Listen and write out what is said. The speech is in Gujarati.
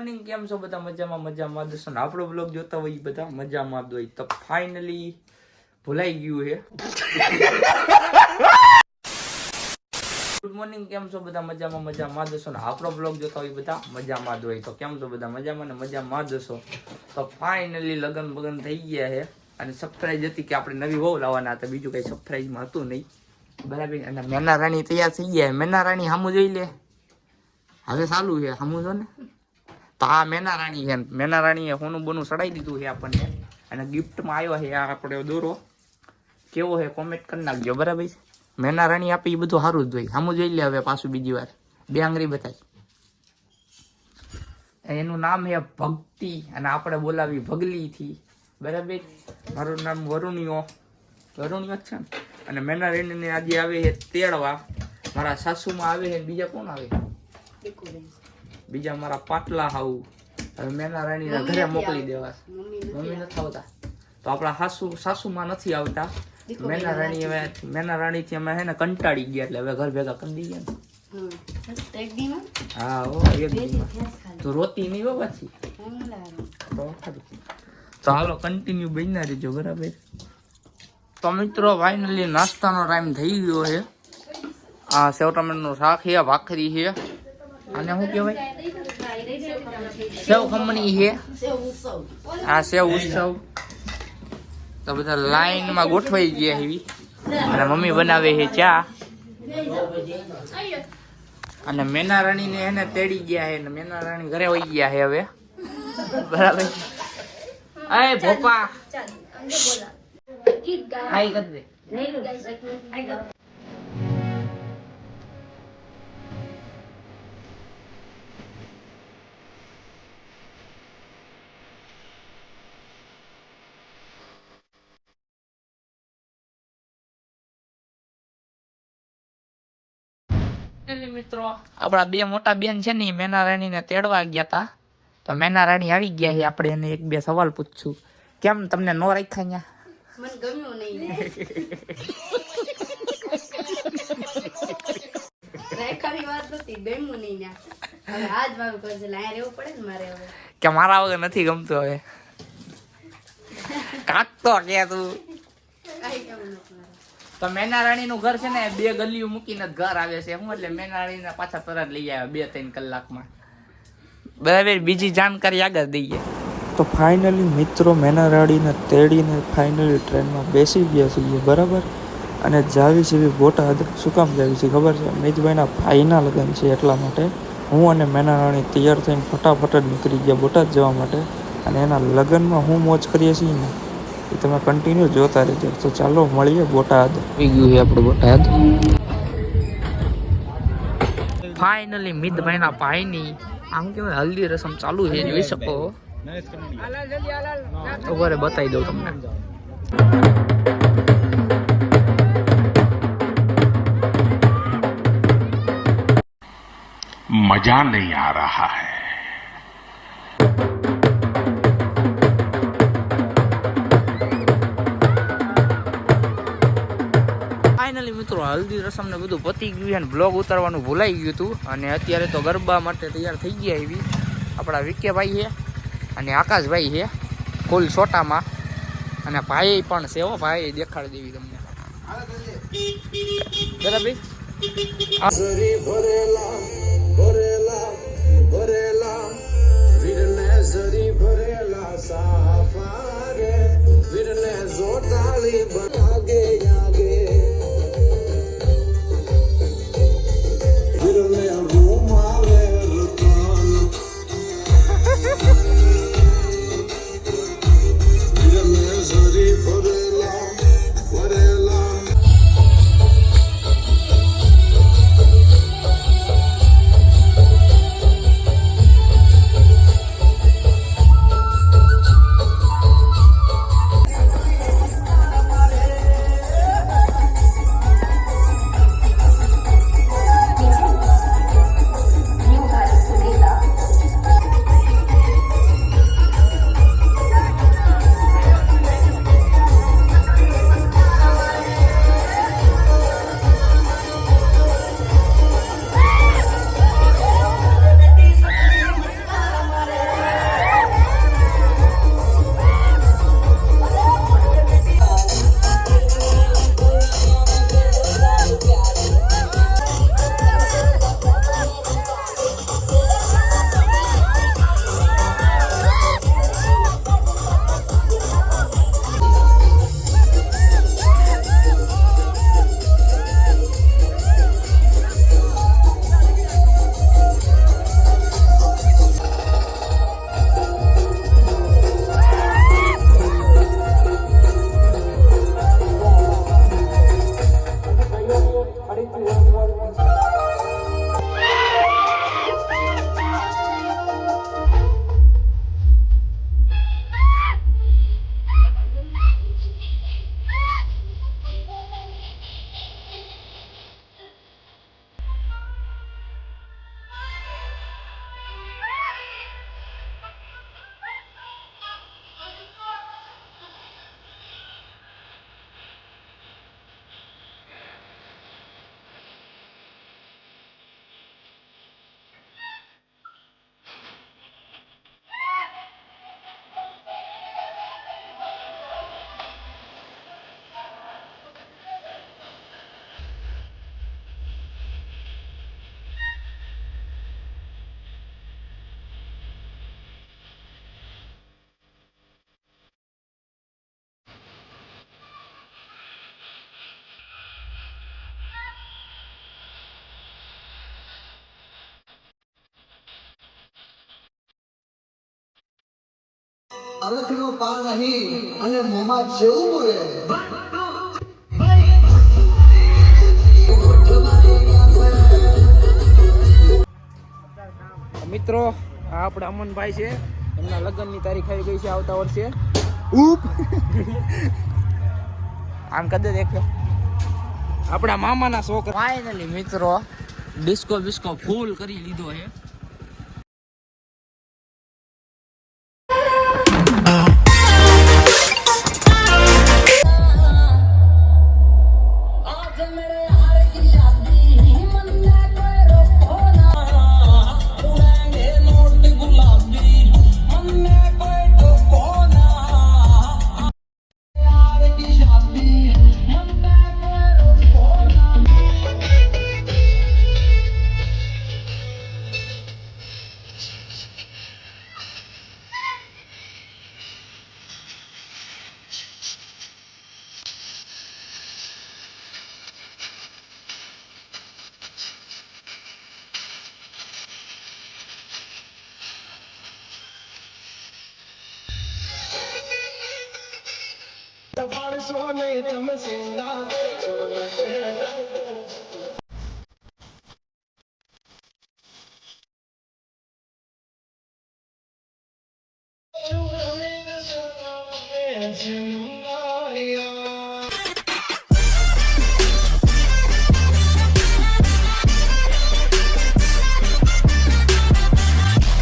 મોર્નિંગ કેમ છો? બધા મજામાં મજામાં. દર્શન, આપણો બ્લોગ જોતા હોય બધા મજામાં. જ તો ફાઇનલી ભૂલાઈ ગયું હે. ગુડ મોર્નિંગ કેમ છો? બધા મજામાં મજામાં. દર્શન, આપણો બ્લોગ જોતા હોય બધા મજામાં જ તો કેમ છો? બધા મજામાં ને મજામાં જ તો ફાઇનલી લગન બગન થઈ ગયા છે અને સરપ્રાઈઝ હતી કે આપણે નવી વહુ લાવવાના હતા. બીજું કઈ સરપ્રાઈઝમાં હતું નહીં. બરાબર? અને મેના રાણી તૈયાર થઈ ગયા મેના રાણી સામું જોઈ લે. હવે ચાલુ છે. સામું જો ને. તો આ મેના રાણી છે. મેના રાણીએ હોનું બોનું ચડાવી દીધું છે આપણને. અને ગિફ્ટમાં આવ્યો છે આ આપણે દોરો. કેવો છે? કોમેન્ટ કરી નાખજો. બરાબર છે? મેના રાણી આપે એ બધું સારું જ હોય સામું જોઈ લે હવે પાછું બીજી વાર. બે આંગળી બતાવી એનું નામ છે ભક્તિ. અને આપણે બોલાવી ભગલીથી. બરાબર મારું નામ વરુણિયો વરુણિયો જ છે ને? અને મેનારાણીને આજે આવે છે તેડવા. મારા સાસુમાં આવે છે બીજા કોણ આવે? બીજા મારા પાટલા હાવું. હવે મેના રાણીના ઘરે મોકલી દેવા. મમ્મી નથી આવતા. તો આપણા સાસુ સાસુમાં નથી આવતા. મેના રાણી હવે મેના રાણી થી અમે હે ને કંટાળી ગયા એટલે હવે ઘર ભેગા કરી દઈએ ને. હા ઓ એક તો રોતી નહીં હો પછી. તો. હાલો કન્ટિન્યુ બન્યા રહેજો બરાબર. તો મિત્રો ફાઇનલી નાસ્તાનો ટાઈમ થઈ ગયો છે. આ સેવ ટમેટાનું શાક છે ભાખરી છે. અને શું કહેવાય? સેવ ખમણી છે. આ સેવ ઉત્સવ. તો બધા લાઈનમાં ગોઠવાઈ ગયા એવી અને મમ્મી બનાવે છે ચા. અને મેના રાણીને એને તેડી ગયા છે. અને મેના રાણી ઘરે વહી ગયા છે હવે. બરાબર અય ભોપા. આઈ કર દે. મિત્રો? આપણા બે મોટા બેન છે ને મેના રાણીને તેડવા ગયા તા. તો મેના રાણી આવી ગયા છે આપણે એને એક બે સવાલ પૂછશું કેમ તમને નો રાખ્યા અહીંયા? મને ગમ્યું નહીં. રેખાની વાત નથી ગમ્યું નહીં ને હવે આજ મારું કરશે એટલે અહીંયા રહેવું પડે ને મારે હવે. કે મારા વગર નથી ગમતું હવે. કાક તો કે તું. તો મેનારાણી નું ઘર છે ને બે ગલીઓ મૂકીને ઘર આવે છે. હું એટલે મેનારાણી ને પાછા તરત લઈ આવ્યા બે ત્રણ કલાકમાં. બરાબર બીજી જાણકારી આગળ દઈએ. તો ફાઇનલી મિત્રો મેનારાડીને તેડીને ફાઇનલી ટ્રેનમાં બેસી ગયા છીએ બરાબર? અને જાવી છે બોટાદ શું કામ જાવી છે ખબર છે? મિતભાઈના ભાઈના લગ્ન છે એટલા માટે. હું અને મેનારાણી તૈયાર થઈને ફટાફટ જ નીકળી ગયા બોટાદ જવા માટે. અને એના લગ્નમાં હું મોજ કરીએ છીએ ને એ તમે કન્ટિન્યુ જોતા રહેજો. તો ચાલો મળીએ બોટાદ. આવી ગયું છે આપણું બોટાદ. ફાઇનલી મિતભાઈના ભાઈની આમ કેવાય હલ્દી રસમ ચાલુ છે જોઈ શકો. ખબર બતાવી દઉં તમને. મજા નહીં આ રહા હૈ. ફાઇનલી મિત્રો, હલ્દી રસમને બધું પતી ગયું અને બ્લોગ ઉતારવાનું ભૂલાઈ ગયું હતું. અને અત્યારે તો ગરબા માટે તૈયાર થઈ ગયા એવી આપણા વિકેભાઈ છે અને આકાશભાઈ છે ફૂલ છોટામાં અને ભાઈ પણ છે હો, ભાઈ દેખાડી દેવી તમને. બરાબર અલખનો પાર નહીં અને મોમાં જેવું બોલે. મિત્રો આ આપણે અમનભાઈ છે. એમના લગ્નની તારીખ આવી ગઈ છે આવતા વર્ષે. ઉપ આમ કદે એક આપણા મામાના છોકરા. ફાઇનલી મિત્રો ડિસ્કો બિસ્કો ફૂલ કરી લીધો છે. You